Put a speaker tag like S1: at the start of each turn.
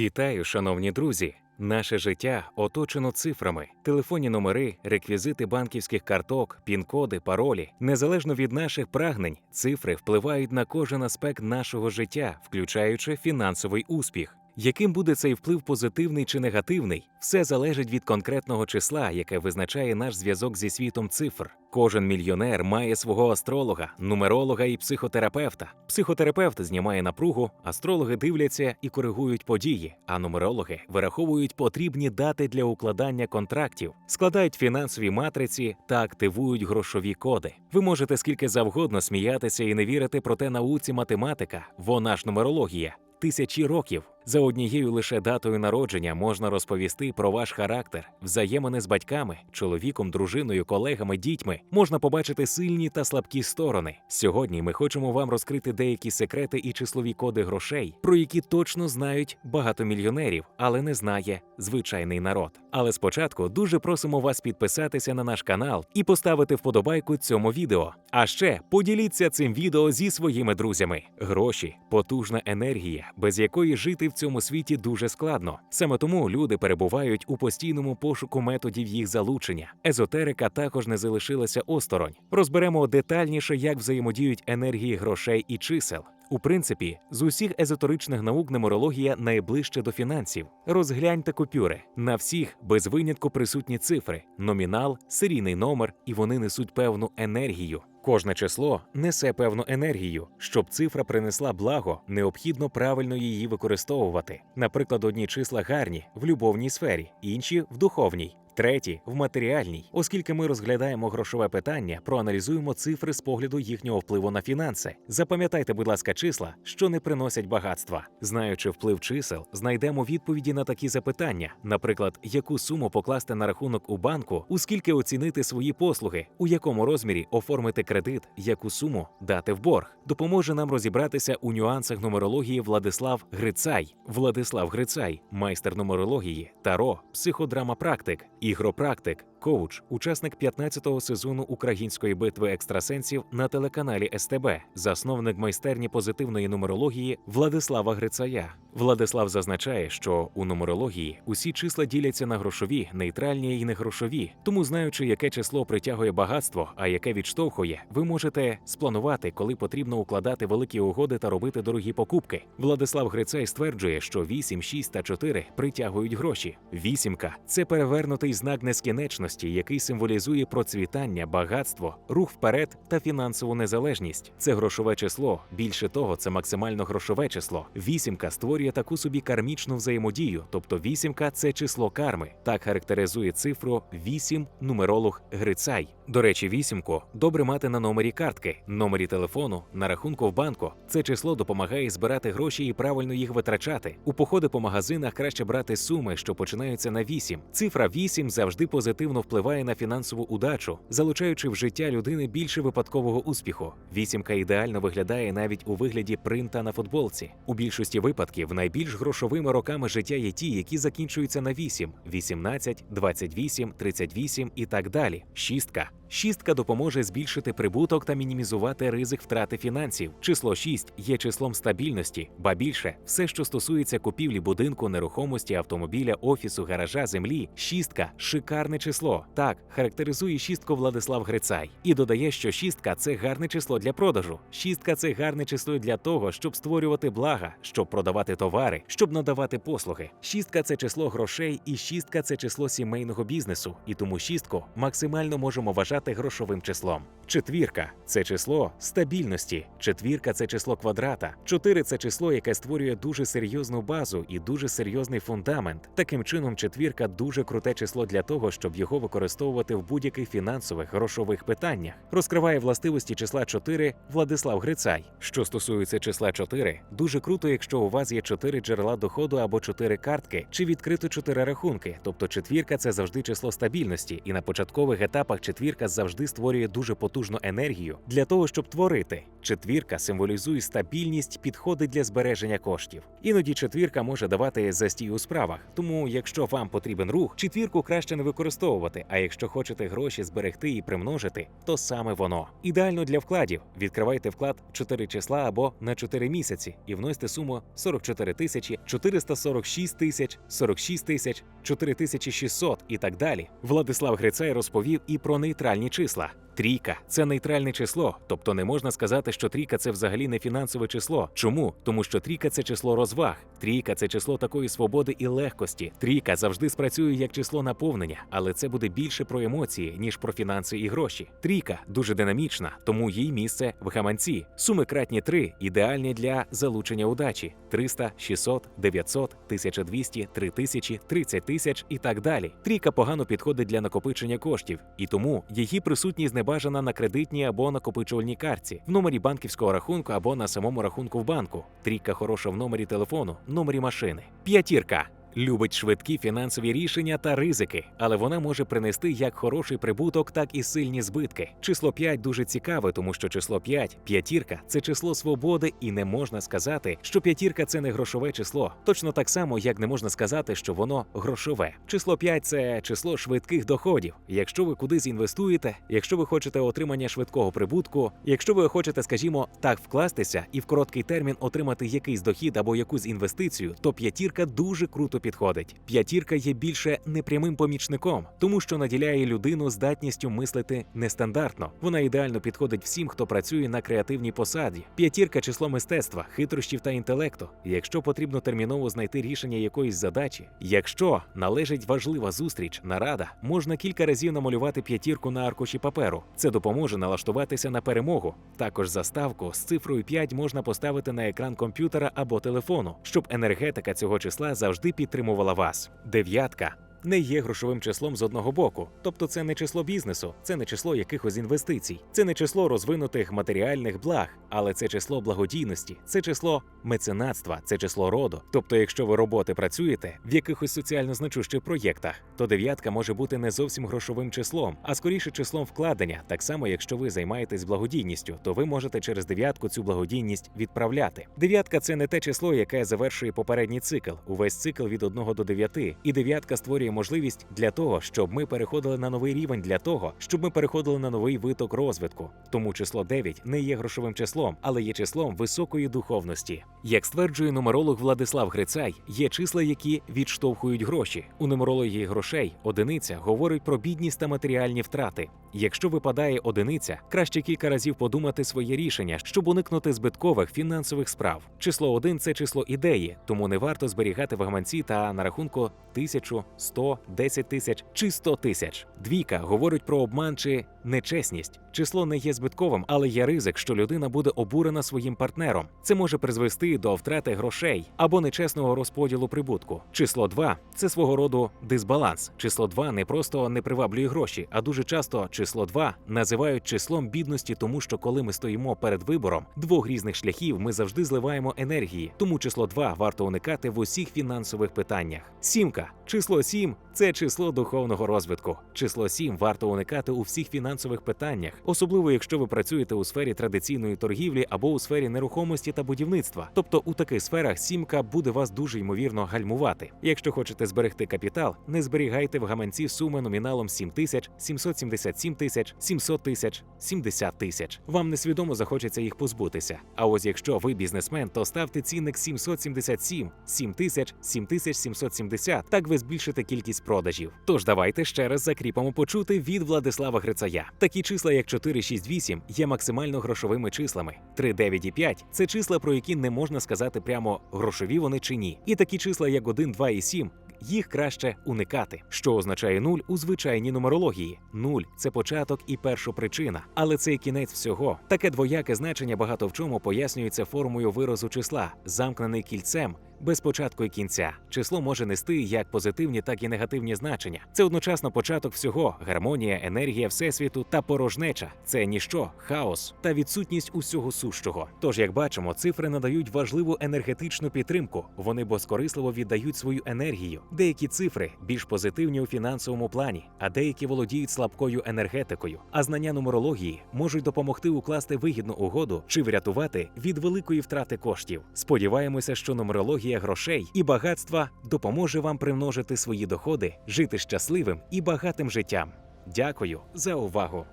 S1: Вітаю, шановні друзі! Наше життя оточено цифрами, телефонні номери, реквізити банківських карток, пін-коди, паролі. Незалежно від наших прагнень, цифри впливають на кожен аспект нашого життя, включаючи фінансовий успіх. Яким буде цей вплив позитивний чи негативний, все залежить від конкретного числа, яке визначає наш зв'язок зі світом цифр. Кожен мільйонер має свого астролога, нумеролога і психотерапевта. Психотерапевт знімає напругу, астрологи дивляться і коригують події, а нумерологи вираховують потрібні дати для укладання контрактів, складають фінансові матриці та активують грошові коди. Ви можете скільки завгодно сміятися і не вірити, проте науці математика, вона ж нумерологія. Тисячі років за однією лише датою народження можна розповісти про ваш характер, взаємини з батьками, чоловіком, дружиною, колегами, дітьми. Можна побачити сильні та слабкі сторони. Сьогодні ми хочемо вам розкрити деякі секрети і числові коди грошей, про які точно знають багато мільйонерів, але не знає звичайний народ. Але спочатку дуже просимо вас підписатися на наш канал і поставити вподобайку цьому відео. А ще поділіться цим відео зі своїми друзями. Гроші потужна енергія, без якої жити в цьому світі дуже складно. Саме тому люди перебувають у постійному пошуку методів їх залучення. Езотерика також не залишилася осторонь. Розберемо детальніше, як взаємодіють енергії грошей і чисел. У принципі, з усіх езотеричних наук нумерологія найближче до фінансів. Розгляньте купюри. На всіх без винятку присутні цифри, номінал, серійний номер, і вони несуть певну енергію. Кожне число несе певну енергію. Щоб цифра принесла благо, необхідно правильно її використовувати. Наприклад, одні числа гарні в любовній сфері, інші в духовній. Треті в матеріальній, оскільки ми розглядаємо грошове питання, проаналізуємо цифри з погляду їхнього впливу на фінанси. Запам'ятайте, будь ласка, числа, що не приносять багатства. Знаючи вплив чисел, знайдемо відповіді на такі запитання, наприклад, яку суму покласти на рахунок у банку, у скільки оцінити свої послуги, у якому розмірі оформити кредит, яку суму дати в борг. Допоможе нам розібратися у нюансах нумерології Владислав Грицай. Владислав Грицай, майстер нумерології, таро, психодрама практик. Ігропрактик, коуч, учасник 15-го сезону української битви екстрасенсів на телеканалі СТБ, засновник майстерні позитивної нумерології Владислава Грицая. Владислав зазначає, що у нумерології усі числа діляться на грошові, нейтральні і негрошові. Тому, знаючи, яке число притягує багатство, а яке відштовхує, ви можете спланувати, коли потрібно укладати великі угоди та робити дорогі покупки. Владислав Грицай стверджує, що 8, 6 та 4 притягують гроші. Вісімка це перевернутий знак нескінченності, який символізує процвітання, багатство, рух вперед та фінансову незалежність. Це грошове число. Більше того, це максимально грошове число. Вісімка створює таку собі кармічну взаємодію, тобто вісімка це число карми. Так характеризує цифру 8 нумеролог Грицай. До речі, вісімку добре мати на номері картки, номері телефону, на рахунку в банку. Це число допомагає збирати гроші і правильно їх витрачати. У походи по магазинах краще брати суми, що починаються на 8. Цифра 8 завжди позитивно впливає на фінансову удачу, залучаючи в життя людини більше випадкового успіху. Вісімка ідеально виглядає навіть у вигляді принта на футболці. У більшості випадків найбільш грошовими роками життя є ті, які закінчуються на 8, 18, 28, 38 і так далі. Шістка. Шістка допоможе збільшити прибуток та мінімізувати ризик втрати фінансів. Число 6 є числом стабільності, ба більше все, що стосується купівлі будинку, нерухомості, автомобіля, офісу, гаража, землі. Шістка шикарне число. Так характеризує шістку Владислав Грицай і додає, що шістка це гарне число для продажу. Шістка це гарне число для того, щоб створювати блага, щоб продавати товари, щоб надавати послуги. Шістка це число грошей, і шістка це число сімейного бізнесу. І тому шістку максимально можемо вважати грошовим числом. Четвірка це число стабільності. Четвірка це число квадрата. Чотири це число, яке створює дуже серйозну базу і дуже серйозний фундамент. Таким чином, четвірка дуже круте число для того, щоб його використовувати в будь-яких фінансових грошових питаннях. Розкриває властивості числа 4 Владислав Грицай. Що стосується числа 4, дуже круто, якщо у вас є 4 джерела доходу або 4 картки, чи відкрито 4 рахунки. Тобто четвірка це завжди число стабільності, і на початкових етапах четвірка завжди створює дуже потужну енергію для того, щоб творити. Четвірка символізує стабільність, підходи для збереження коштів. Іноді четвірка може давати застій у справах. Тому, якщо вам потрібен рух, четвірку краще не використовувати. А якщо хочете гроші зберегти і примножити, то саме воно. Ідеально для вкладів. Відкривайте вклад 4 числа або на 4 місяці і вносьте суму 44 тисячі, 446 тисяч, 46 тисяч, 4600 і так далі. Владислав Грицай розповів і про нейтральні числа. Трійка це нейтральне число, тобто не можна сказати, що трійка це взагалі не фінансове число. Чому? Тому що трійка це число розваг. Трійка це число такої свободи і легкості. Трійка завжди спрацює як число наповнення, але це буде більше про емоції, ніж про фінанси і гроші. Трійка дуже динамічна, тому їй місце в гаманці. Суми кратні 3 ідеальні для залучення удачі: 300, 600, 900, 1200, 3000, 30 тисяч і так далі. Трійка погано підходить для накопичення коштів, і тому її присутність небажана на кредитній або накопичувальній картці, в номері банківського рахунку або на самому рахунку в банку. Трійка хороша в номері телефону, номері машини. П'ятірка. Любить швидкі фінансові рішення та ризики, але вона може принести як хороший прибуток, так і сильні збитки. Число 5 дуже цікаве, тому що число 5, п'ятірка це число свободи, і не можна сказати, що п'ятірка це не грошове число. Точно так само, як не можна сказати, що воно грошове. Число 5 – це число швидких доходів. Якщо ви кудись інвестуєте, якщо ви хочете отримання швидкого прибутку, якщо ви хочете, скажімо, так вкластися і в короткий термін отримати якийсь дохід або якусь інвестицію, то п'ятірка дуже круто підходить. П'ятірка є більше непрямим помічником, тому що наділяє людину здатністю мислити нестандартно. Вона ідеально підходить всім, хто працює на креативній посаді. П'ятірка число мистецтва, хитрощів та інтелекту. Якщо потрібно терміново знайти рішення якоїсь задачі, якщо належить важлива зустріч, нарада, можна кілька разів намалювати п'ятірку на аркуші паперу. Це допоможе налаштуватися на перемогу. Також заставку з цифрою 5 можна поставити на екран комп'ютера або телефону, щоб енергетика цього числа завжди підтримувала вас. Дев'ятка. Не є грошовим числом з одного боку, тобто це не число бізнесу, це не число якихось інвестицій, це не число розвинутих матеріальних благ, але це число благодійності, це число меценатства, це число роду. Тобто, якщо ви роботи працюєте в якихось соціально значущих проєктах, то дев'ятка може бути не зовсім грошовим числом, а скоріше числом вкладення. Так само, якщо ви займаєтесь благодійністю, то ви можете через дев'ятку цю благодійність відправляти. Дев'ятка це не те число, яке завершує попередній цикл, увесь цикл від 1 до 9, і дев'ятка створює можливість для того, щоб ми переходили на новий рівень, для того, щоб ми переходили на новий виток розвитку. Тому число 9 не є грошовим числом, але є числом високої духовності. Як стверджує нумеролог Владислав Грицай, є числа, які відштовхують гроші. У нумерології грошей одиниця говорить про бідність та матеріальні втрати. Якщо випадає одиниця, краще кілька разів подумати своє рішення, щоб уникнути збиткових фінансових справ. Число 1 – це число ідеї, тому не варто зберігати в гаманці та на рахунку тисячу, сто, десять тисяч чи 100 тисяч. Двійка говорить про обман чи нечесність. Число не є збитковим, але є ризик, що людина буде обурена своїм партнером. Це може призвести до втрати грошей або нечесного розподілу прибутку. Число 2 – це свого роду дисбаланс. Число 2 не просто не приваблює гроші, а дуже часто число 2 називають числом бідності, тому що коли ми стоїмо перед вибором двох різних шляхів, ми завжди зливаємо енергії. Тому число 2 варто уникати в усіх фінансових питаннях. Сімка, число 7 – це число духовного розвитку. Число 7 варто уникати у всіх фінансових питаннях, особливо якщо ви працюєте у сфері традиційної торгівлі або у сфері нерухомості та будівництва. Тобто у таких сферах сімка буде вас дуже ймовірно гальмувати. Якщо хочете зберегти капітал, не зберігайте в гаманці суми номіналом 7 тисяч, 777 тисяч, 700 тисяч, 70 тисяч. Вам несвідомо захочеться їх позбутися. А ось якщо ви бізнесмен, то ставте цінник 777, 7 тисяч, 7770. Так ви збільшите кількість продажів. Тож давайте ще раз закріпимо почути від Владислава Грицая. Такі числа, як 4, 6, 8, є максимально грошовими числами. 3, 9 і 5 – це числа, про які не можна сказати прямо грошові вони чи ні. І такі числа, як 1, 2 і 7, їх краще уникати. Що означає нуль у звичайній нумерології? Нуль це початок і першопричина, але це і кінець всього. Таке двояке значення багато в чому пояснюється формою виразу числа, замкнений кільцем. Без початку і кінця. Число може нести як позитивні, так і негативні значення. Це одночасно початок всього, гармонія, енергія всесвіту та порожнеча. Це ніщо, хаос та відсутність усього сущого. Тож, як бачимо, цифри надають важливу енергетичну підтримку. Вони безкорисливо віддають свою енергію. Деякі цифри більш позитивні у фінансовому плані, а деякі володіють слабкою енергетикою. А знання нумерології можуть допомогти укласти вигідну угоду чи врятувати від великої втрати коштів. Сподіваємося, що нумерологія грошей і багатства допоможе вам примножити свої доходи, жити щасливим і багатим життям. Дякую за увагу!